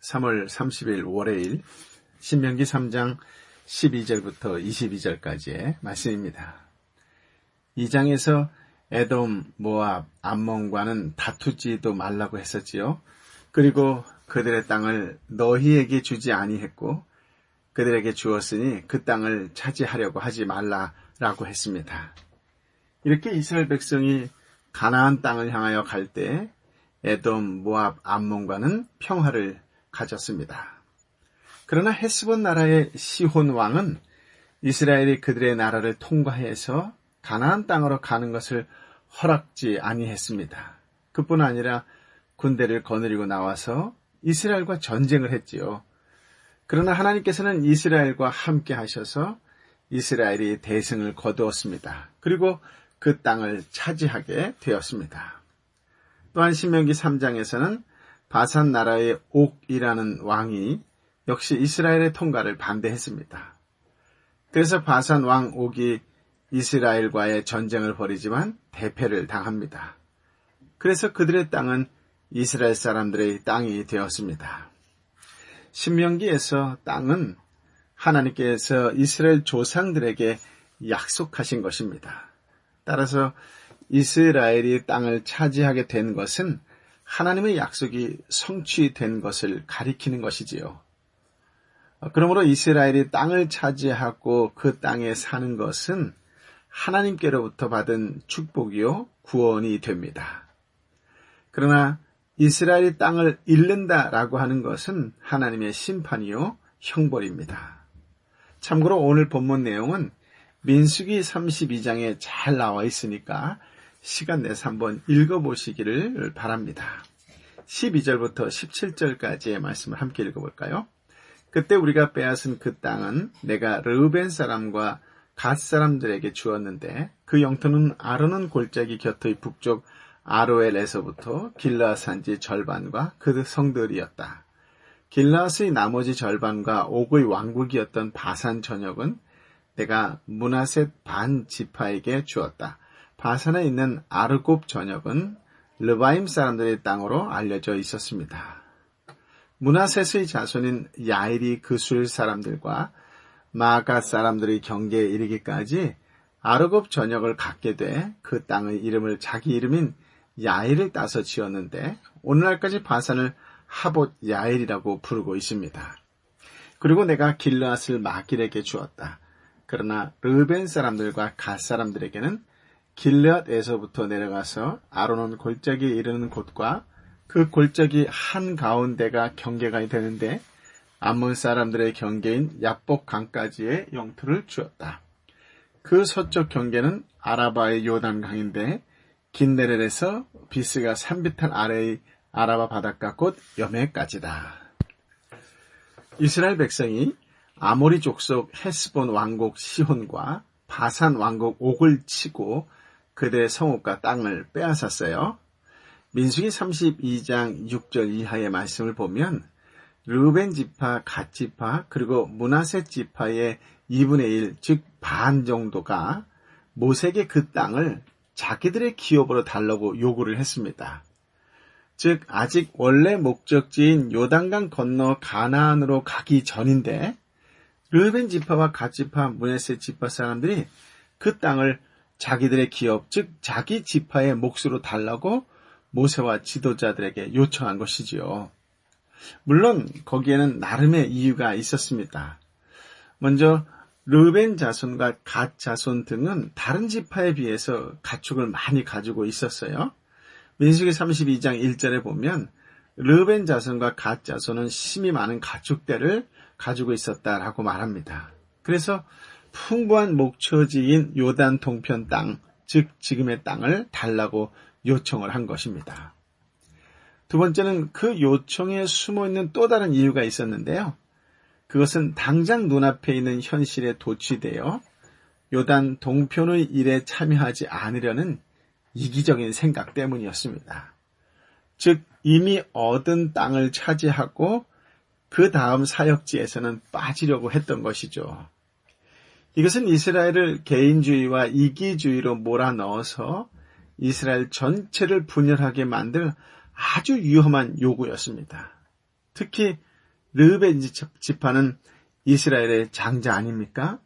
3월 30일 월요일 신명기 3장 12절부터 22절까지의 말씀입니다. 이 장에서 에돔, 모압, 암몬과는 다투지도 말라고 했었지요. 그리고 그들의 땅을 너희에게 주지 아니했고 그들에게 주었으니 그 땅을 차지하려고 하지 말라라고 했습니다. 이렇게 이스라엘 백성이 가나안 땅을 향하여 갈 때 에돔, 모압, 암몬과는 평화를 가졌습니다. 그러나 헤스본 나라의 시혼 왕은 이스라엘이 그들의 나라를 통과해서 가나안 땅으로 가는 것을 허락지 아니했습니다. 그뿐 아니라 군대를 거느리고 나와서 이스라엘과 전쟁을 했지요. 그러나 하나님께서는 이스라엘과 함께 하셔서 이스라엘이 대승을 거두었습니다. 그리고 그 땅을 차지하게 되었습니다. 또한 신명기 3장에서는 바산 나라의 옥이라는 왕이 역시 이스라엘의 통과를 반대했습니다. 그래서 바산 왕 옥이 이스라엘과의 전쟁을 벌이지만 대패를 당합니다. 그래서 그들의 땅은 이스라엘 사람들의 땅이 되었습니다. 신명기에서 땅은 하나님께서 이스라엘 조상들에게 약속하신 것입니다. 따라서 이스라엘이 땅을 차지하게 된 것은 하나님의 약속이 성취된 것을 가리키는 것이지요. 그러므로 이스라엘이 땅을 차지하고 그 땅에 사는 것은 하나님께로부터 받은 축복이요 구원이 됩니다. 그러나 이스라엘이 땅을 잃는다라고 하는 것은 하나님의 심판이요 형벌입니다. 참고로 오늘 본문 내용은 민수기 32장에 잘 나와 있으니까 시간 내서 한번 읽어보시기를 바랍니다. 12절부터 17절까지의 말씀을 함께 읽어볼까요? 그때 우리가 빼앗은 그 땅은 내가 르우벤 사람과 갓 사람들에게 주었는데 그 영토는 아르논 골짜기 곁의 북쪽 아로엘에서부터 길라 산지 절반과 그 성들이었다. 길라스의 나머지 절반과 옥의 왕국이었던 바산 전역은 내가 문하셋 반 지파에게 주었다. 바산에 있는 아르곱 전역은 르바임 사람들의 땅으로 알려져 있었습니다. 문하셋의 자손인 야일이 그술 사람들과 마가 사람들의 경계에 이르기까지 아르곱 전역을 갖게 돼 그 땅의 이름을 자기 이름인 야일을 따서 지었는데 오늘날까지 바산을 하봇 야일이라고 부르고 있습니다. 그리고 내가 길라앗을 마길에게 주었다. 그러나 르벤 사람들과 갓 사람들에게는 길앗에서부터 내려가서 아로논 골짜기에 이르는 곳과 그 골짜기 한 가운데가 경계가 되는데 암몬 사람들의 경계인 야복 강까지의 영토를 주었다. 그 서쪽 경계는 아라바의 요단강인데 긴네렐에서 비스가 3비탈 아래의 아라바 바닷가 곧 여매까지다. 이스라엘 백성이 아모리 족속 헤스본 왕국 시혼과 바산 왕국 옥을 치고 그들의 성읍과 땅을 빼앗았어요. 민수기 32장 6절 이하의 말씀을 보면 르벤 지파, 갓 지파, 그리고 문하셋 지파의 2분의 1, 즉 반 정도가 모세에게 그 땅을 자기들의 기업으로 달라고 요구를 했습니다. 즉 아직 원래 목적지인 요단강 건너 가나안으로 가기 전인데 르벤 지파와 갓 지파, 문하셋 지파 사람들이 그 땅을 자기들의 기업, 즉 자기 지파의 몫으로 달라고 모세와 지도자들에게 요청한 것이지요. 물론 거기에는 나름의 이유가 있었습니다. 먼저 르벤 자손과 갓 자손 등은 다른 지파에 비해서 가축을 많이 가지고 있었어요. 민수기 32장 1절에 보면 르벤 자손과 갓 자손은 심이 많은 가축대를 가지고 있었다라고 말합니다. 그래서 풍부한 목초지인 요단 동편 땅, 즉 지금의 땅을 달라고 요청을 한 것입니다. 두 번째는 그 요청에 숨어 있는 또 다른 이유가 있었는데요. 그것은 당장 눈앞에 있는 현실에 도취되어 요단 동편의 일에 참여하지 않으려는 이기적인 생각 때문이었습니다. 즉, 이미 얻은 땅을 차지하고 그 다음 사역지에서는 빠지려고 했던 것이죠. 이것은 이스라엘을 개인주의와 이기주의로 몰아넣어서 이스라엘 전체를 분열하게 만들 아주 위험한 요구였습니다. 특히 르벤 지파는 이스라엘의 장자 아닙니까?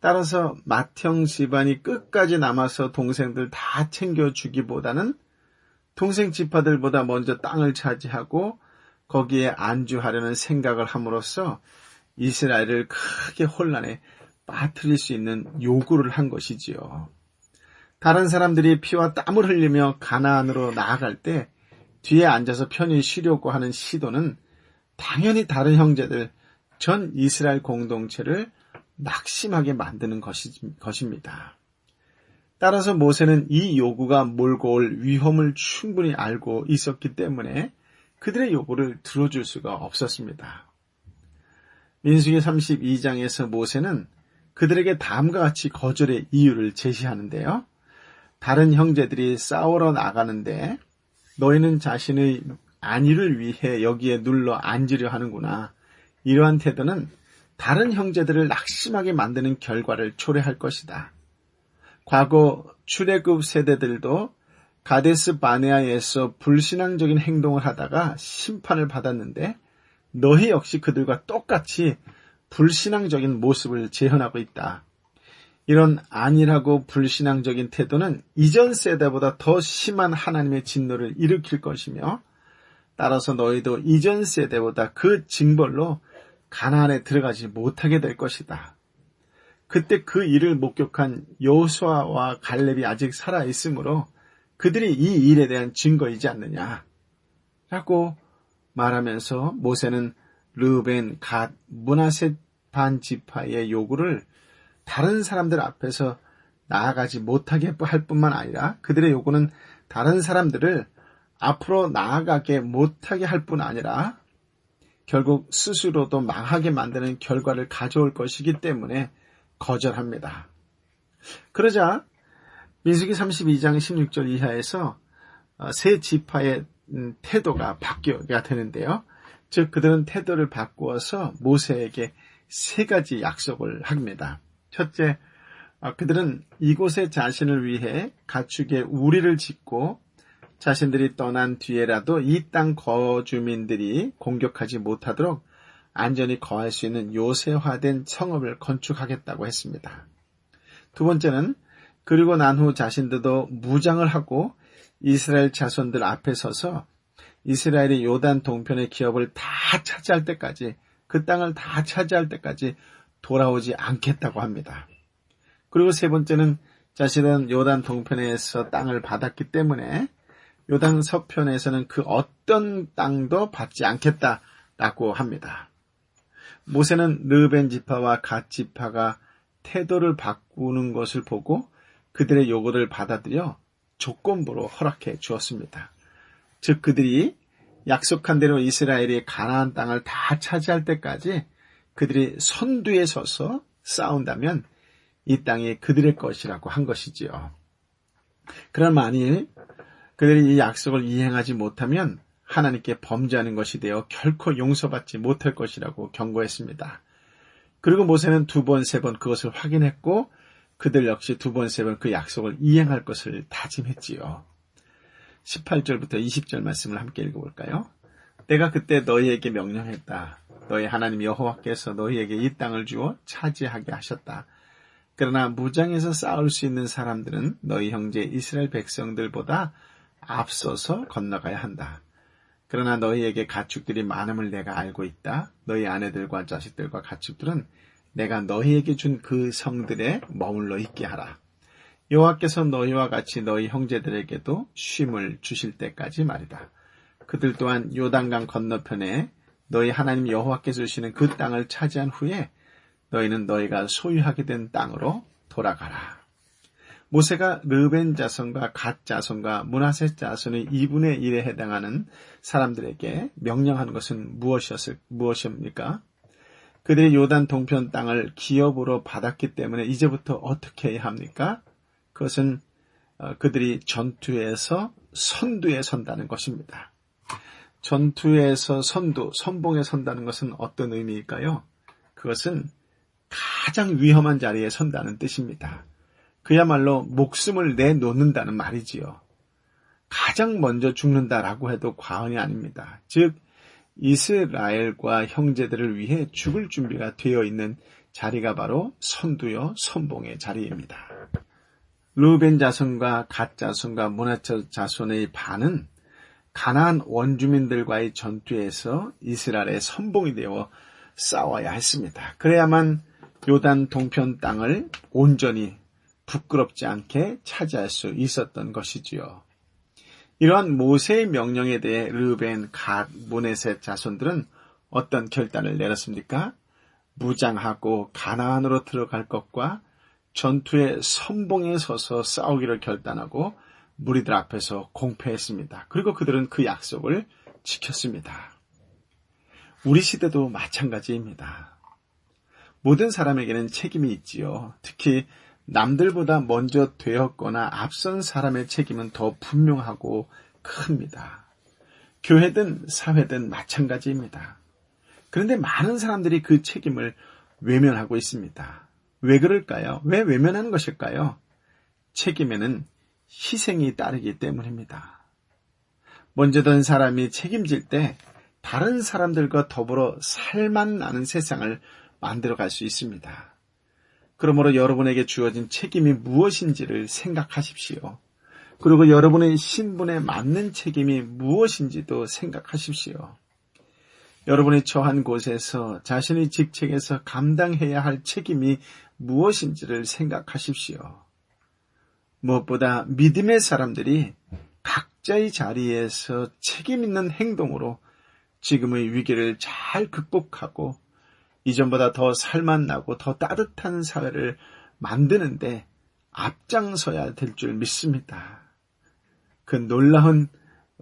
따라서 맏형 집안이 끝까지 남아서 동생들 다 챙겨주기보다는 동생 지파들보다 먼저 땅을 차지하고 거기에 안주하려는 생각을 함으로써 이스라엘을 크게 혼란에 빠뜨릴 수 있는 요구를 한 것이지요. 다른 사람들이 피와 땀을 흘리며 가나안으로 나아갈 때 뒤에 앉아서 편히 쉬려고 하는 시도는 당연히 다른 형제들 전 이스라엘 공동체를 낙심하게 만드는 것입니다. 따라서 모세는 이 요구가 몰고 올 위험을 충분히 알고 있었기 때문에 그들의 요구를 들어줄 수가 없었습니다. 민수기 32장에서 모세는 그들에게 다음과 같이 거절의 이유를 제시하는데요. 다른 형제들이 싸우러 나가는데 너희는 자신의 안위를 위해 여기에 눌러 앉으려 하는구나. 이러한 태도는 다른 형제들을 낙심하게 만드는 결과를 초래할 것이다. 과거 출애굽 세대들도 가데스 바네아에서 불신앙적인 행동을 하다가 심판을 받았는데 너희 역시 그들과 똑같이 불신앙적인 모습을 재현하고 있다. 이런 안일하고 불신앙적인 태도는 이전 세대보다 더 심한 하나님의 진노를 일으킬 것이며 따라서 너희도 이전 세대보다 그 징벌로 가나안에 들어가지 못하게 될 것이다. 그때 그 일을 목격한 여호수아와 갈렙이 아직 살아 있으므로 그들이 이 일에 대한 증거이지 않느냐. 라고 말하면서 모세는 르벤, 갓, 문하셋 반 지파의 요구를 다른 사람들 앞에서 나아가지 못하게 할 뿐만 아니라 그들의 요구는 다른 사람들을 앞으로 나아가게 못하게 할 뿐 아니라 결국 스스로도 망하게 만드는 결과를 가져올 것이기 때문에 거절합니다. 그러자 민수기 32장 16절 이하에서 어, 세 지파의 음, 태도가 바뀌어야 되는데요. 즉 그들은 태도를 바꾸어서 모세에게 세 가지 약속을 합니다. 첫째, 어, 그들은 이곳에 자신을 위해 가축의 우리를 짓고 자신들이 떠난 뒤에라도 이 땅 거주민들이 공격하지 못하도록 안전히 거할 수 있는 요새화된 성읍을 건축하겠다고 했습니다. 두 번째는 그리고 난 후 자신들도 무장을 하고 이스라엘 자손들 앞에 서서 이스라엘이 요단 동편의 기업을 다 차지할 때까지 그 땅을 다 차지할 때까지 돌아오지 않겠다고 합니다. 그리고 세 번째는 자신은 요단 동편에서 땅을 받았기 때문에 요단 서편에서는 그 어떤 땅도 받지 않겠다라고 합니다. 모세는 르벤 지파와 갓 지파가 태도를 바꾸는 것을 보고 그들의 요구를 받아들여 조건부로 허락해 주었습니다. 즉 그들이 약속한 대로 이스라엘이 가나안 땅을 다 차지할 때까지 그들이 선두에 서서 싸운다면 이 땅이 그들의 것이라고 한 것이지요. 그러나 만일 그들이 이 약속을 이행하지 못하면 하나님께 범죄하는 것이 되어 결코 용서받지 못할 것이라고 경고했습니다. 그리고 모세는 두 번, 세 번 그것을 확인했고 그들 역시 두 번, 세 번 그 약속을 이행할 것을 다짐했지요. 18절부터 20절 말씀을 함께 읽어볼까요? 내가 그때 너희에게 명령했다. 너희 하나님 여호와께서 너희에게 이 땅을 주어 차지하게 하셨다. 그러나 무장에서 싸울 수 있는 사람들은 너희 형제 이스라엘 백성들보다 앞서서 건너가야 한다. 그러나 너희에게 가축들이 많음을 내가 알고 있다. 너희 아내들과 자식들과 가축들은 내가 너희에게 준 그 성들에 머물러 있게 하라. 여호와께서 너희와 같이 너희 형제들에게도 쉼을 주실 때까지 말이다. 그들 또한 요단강 건너편에 너희 하나님 여호와께서 주시는 그 땅을 차지한 후에 너희는 너희가 소유하게 된 땅으로 돌아가라. 모세가 르벤 자손과 갓 자손과 문하세 자손의 2분의 1에 해당하는 사람들에게 명령하는 것은 무엇이었을, 무엇입니까? 그들이 요단 동편 땅을 기업으로 받았기 때문에 이제부터 어떻게 해야 합니까? 그것은 어, 그들이 전투에서 선두에 선다는 것입니다. 전투에서 선두, 선봉에 선다는 것은 어떤 의미일까요? 그것은 가장 위험한 자리에 선다는 뜻입니다. 그야말로 목숨을 내놓는다는 말이지요. 가장 먼저 죽는다라고 해도 과언이 아닙니다. 즉, 이스라엘과 형제들을 위해 죽을 준비가 되어 있는 자리가 바로 선두여 선봉의 자리입니다. 루벤 자손과 갓 자손과 문하처 자손의 반은 가나안 원주민들과의 전투에서 이스라엘의 선봉이 되어 싸워야 했습니다. 그래야만 요단 동편 땅을 온전히 부끄럽지 않게 차지할 수 있었던 것이지요. 이러한 모세의 명령에 대해 르벤, 갓, 문에셋 자손들은 어떤 결단을 내렸습니까? 무장하고 가나안으로 들어갈 것과 전투의 선봉에 서서 싸우기를 결단하고 무리들 앞에서 공패했습니다. 그리고 그들은 그 약속을 지켰습니다. 우리 시대도 마찬가지입니다. 모든 사람에게는 책임이 있지요. 특히 남들보다 먼저 되었거나 앞선 사람의 책임은 더 분명하고 큽니다. 교회든 사회든 마찬가지입니다. 그런데 많은 사람들이 그 책임을 외면하고 있습니다. 왜 그럴까요? 왜 외면하는 것일까요? 책임에는 희생이 따르기 때문입니다. 먼저 던 사람이 책임질 때 다른 사람들과 더불어 살만 나는 세상을 만들어 갈 수 있습니다. 그러므로 여러분에게 주어진 책임이 무엇인지를 생각하십시오. 그리고 여러분의 신분에 맞는 책임이 무엇인지도 생각하십시오. 여러분이 처한 곳에서 자신의 직책에서 감당해야 할 책임이 무엇인지를 생각하십시오. 무엇보다 믿음의 사람들이 각자의 자리에서 책임 있는 행동으로 지금의 위기를 잘 극복하고 이전보다 더 살만나고 더 따뜻한 사회를 만드는데 앞장서야 될 줄 믿습니다. 그 놀라운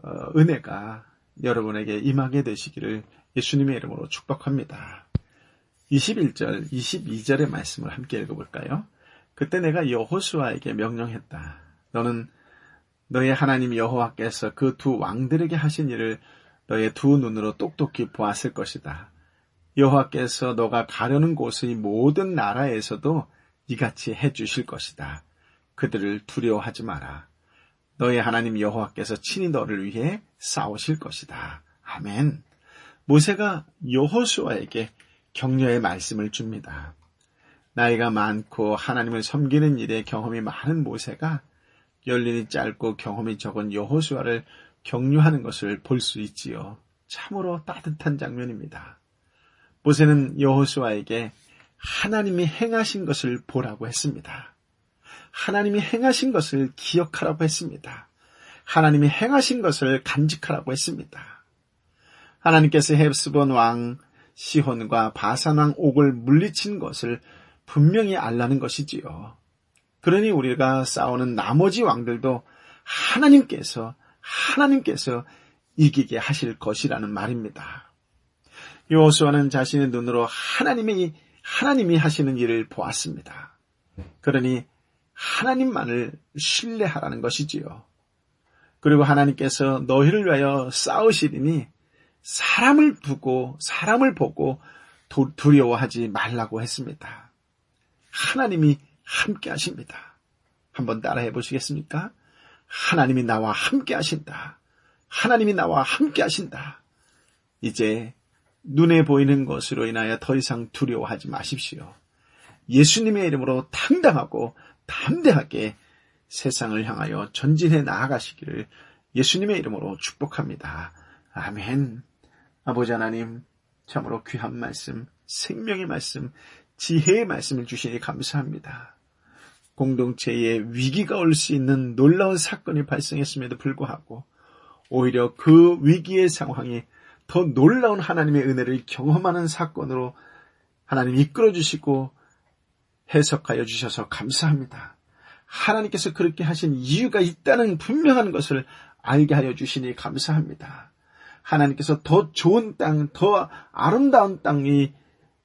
어, 은혜가 여러분에게 임하게 되시기를 예수님의 이름으로 축복합니다. 21절, 22절의 말씀을 함께 읽어볼까요? 그때 내가 여호수아에게 명령했다. 너는 너의 하나님 여호와께서 그 두 왕들에게 하신 일을 너의 두 눈으로 똑똑히 보았을 것이다. 여호와께서 너가 가려는 곳의 모든 나라에서도 이같이 해 주실 것이다. 그들을 두려워하지 마라. 너의 하나님 여호와께서 친히 너를 위해 싸우실 것이다. 아멘. 모세가 여호수아에게 격려의 말씀을 줍니다. 나이가 많고 하나님을 섬기는 일에 경험이 많은 모세가 열린이 짧고 경험이 적은 여호수아를 격려하는 것을 볼 수 있지요. 참으로 따뜻한 장면입니다. 모세는 여호수아에게 하나님이 행하신 것을 보라고 했습니다. 하나님이 행하신 것을 기억하라고 했습니다. 하나님이 행하신 것을 간직하라고 했습니다. 하나님께서 헬스본 왕 시혼과 바산 왕 옥을 물리친 것을 분명히 알라는 것이지요. 그러니 우리가 싸우는 나머지 왕들도 하나님께서 하나님께서 이기게 하실 것이라는 말입니다. 요호수아는 자신의 눈으로 하나님이 하나님이 하시는 일을 보았습니다. 그러니 하나님만을 신뢰하라는 것이지요. 그리고 하나님께서 너희를 위하여 싸우시리니 사람을 두고 사람을 보고 두려워하지 말라고 했습니다. 하나님이 함께 하십니다. 한번 따라해 보시겠습니까? 하나님이 나와 함께 하신다. 하나님이 나와 함께 하신다. 이제 눈에 보이는 것으로 인하여 더 이상 두려워하지 마십시오. 예수님의 이름으로 당당하고 담대하게 세상을 향하여 전진해 나아가시기를 예수님의 이름으로 축복합니다. 아멘. 아버지 하나님, 참으로 귀한 말씀, 생명의 말씀, 지혜의 말씀을 주시니 감사합니다. 공동체에 위기가 올 수 있는 놀라운 사건이 발생했음에도 불구하고 오히려 그 위기의 상황이 더 놀라운 하나님의 은혜를 경험하는 사건으로 하나님 이끌어 주시고 해석하여 주셔서 감사합니다. 하나님께서 그렇게 하신 이유가 있다는 분명한 것을 알게 하여 주시니 감사합니다. 하나님께서 더 좋은 땅, 더 아름다운 땅이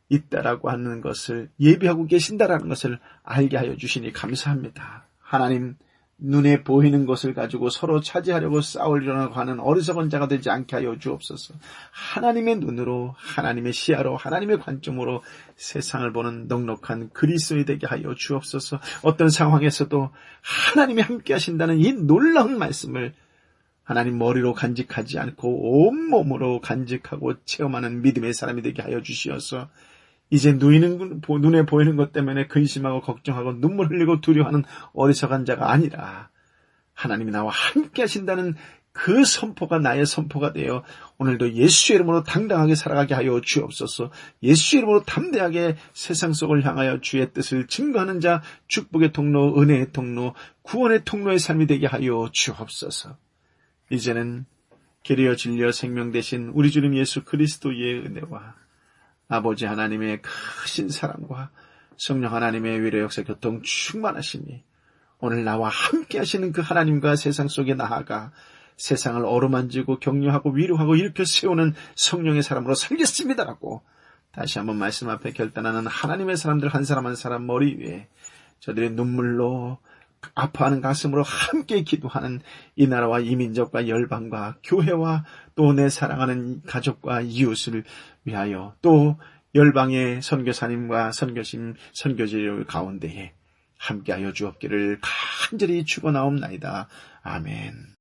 있다라고 하는 것을 예비하고 계신다라는 것을 알게 하여 주시니 감사합니다. 하나님 눈에 보이는 것을 가지고 서로 차지하려고 싸우려고 하는 어리석은 자가 되지 않게 하여 주옵소서. 하나님의 눈으로, 하나님의 시야로, 하나님의 관점으로 세상을 보는 넉넉한 그리스도이 되게 하여 주옵소서. 어떤 상황에서도 하나님이 함께 하신다는 이 놀라운 말씀을 하나님 머리로 간직하지 않고 온몸으로 간직하고 체험하는 믿음의 사람이 되게 하여 주시어서 이제 누이는 눈에 보이는 것 때문에 근심하고 걱정하고 눈물 흘리고 두려워하는 어리석은 자가 아니라 하나님이 나와 함께 하신다는 그 선포가 나의 선포가 되어 오늘도 예수 이름으로 당당하게 살아가게 하여 주옵소서. 예수 이름으로 담대하게 세상 속을 향하여 주의 뜻을 증거하는 자 축복의 통로, 은혜의 통로, 구원의 통로의 삶이 되게 하여 주옵소서. 이제는 길이어 진리어 생명 대신 우리 주님 예수 그리스도의 은혜와 아버지 하나님의 크신 사랑과 성령 하나님의 위로 역사 교통 충만하시니 오늘 나와 함께 하시는 그 하나님과 세상 속에 나아가 세상을 어루만지고 격려하고 위로하고 일으켜 세우는 성령의 사람으로 살겠습니다라고 다시 한번 말씀 앞에 결단하는 하나님의 사람들 한 사람 한 사람 머리 위에 저들의 눈물로 아파하는 가슴으로 함께 기도하는 이 나라와 이 민족과 열방과 교회와 또 내 사랑하는 가족과 이웃을 위하여 또 열방의 선교사님과 선교심 선교지들 가운데에 함께하여 주옵기를 간절히 축원하옵나이다. 아멘.